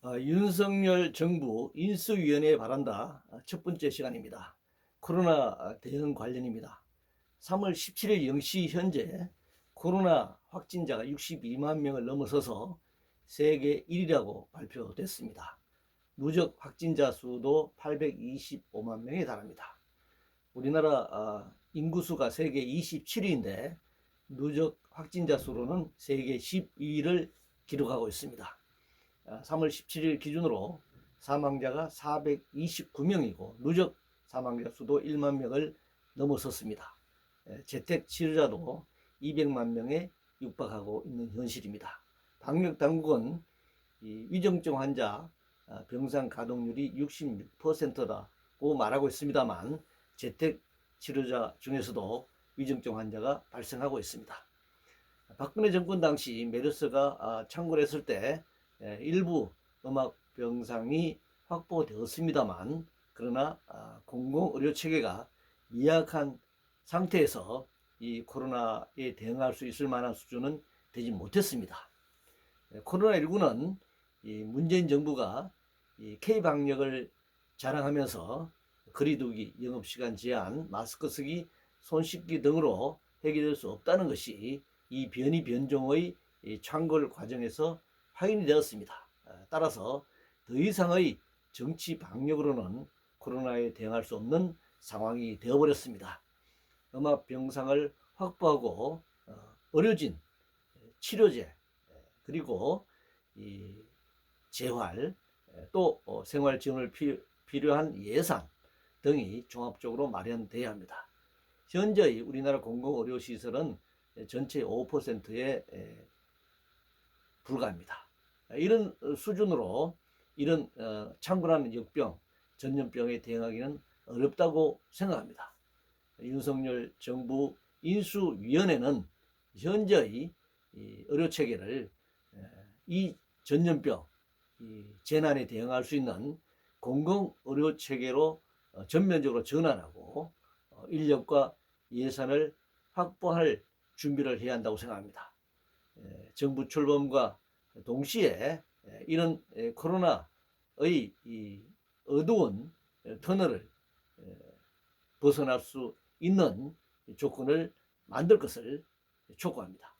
아, 윤석열 정부 인수위원회에 바란다 아, 첫 번째 시간입니다. 코로나 대응 관련입니다. 3월 17일 0시 현재 코로나 확진자가 62만 명을 넘어서서 세계 1위라고 발표됐습니다. 누적 확진자 수도 825만 명에 달합니다. 우리나라 아, 인구수가 세계 27위인데 누적 확진자 수로는 세계 12위를 기록하고 있습니다. 3월 17일 기준으로 사망자가 429명이고 누적 사망자 수도 1만 명을 넘어섰습니다. 에, 재택 치료자도 200만 명에 육박하고 있는 현실입니다. 방역 당국은 이 위중증 환자 아, 병상 가동률이 66%라고 말하고 있습니다만 재택 치료자 중에서도 위중증 환자가 발생하고 있습니다. 박근혜 정권 당시 메르스가 아, 창궐했을 때 에, 일부 음악 병상이 확보되었습니다만 그러나 아, 공공 의료 체계가 미약한 상태에서 이 코로나에 대응할 수 있을 만한 수준은 되지 못했습니다. 코로나19는 이 문재인 정부가 이 K 방역을 자랑하면서 거리두기, 영업시간 제한, 마스크 쓰기, 손 씻기 등으로 해결될 수 없다는 것이 이 변이 변종의 이 창궐 과정에서 확인이 되었습니다. 아, 따라서 더 이상의 정치 방역으로는 코로나에 대응할 수 없는 상황이 되어버렸습니다. 음압 병상을 확보하고 어, 의료진, 치료제 그리고 이 재활 또 어, 생활 지원을 피, 필요한 예산 등이 종합적으로 마련돼야 합니다. 현재 우리나라 공공의료시설은 전체 5%에 불과합니다. 이런 수준으로 이런 어, 창궐하는 역병, 전염병에 대응하기는 어렵다고 생각합니다. 윤석열 정부 인수위원회는 현재의 이 의료 체계를 에, 이 전염병, 이 재난에 대응할 수 있는 공공 의료 체계로 어, 전면적으로 전환하고 어, 인력과 예산을 확보할 준비를 해야 한다고 생각합니다. 에, 정부 출범과 동시에 에, 이런 에, 코로나의 이 어두운 터널을 에, 벗어날 수 있는 조건을 만들 것을 촉구합니다.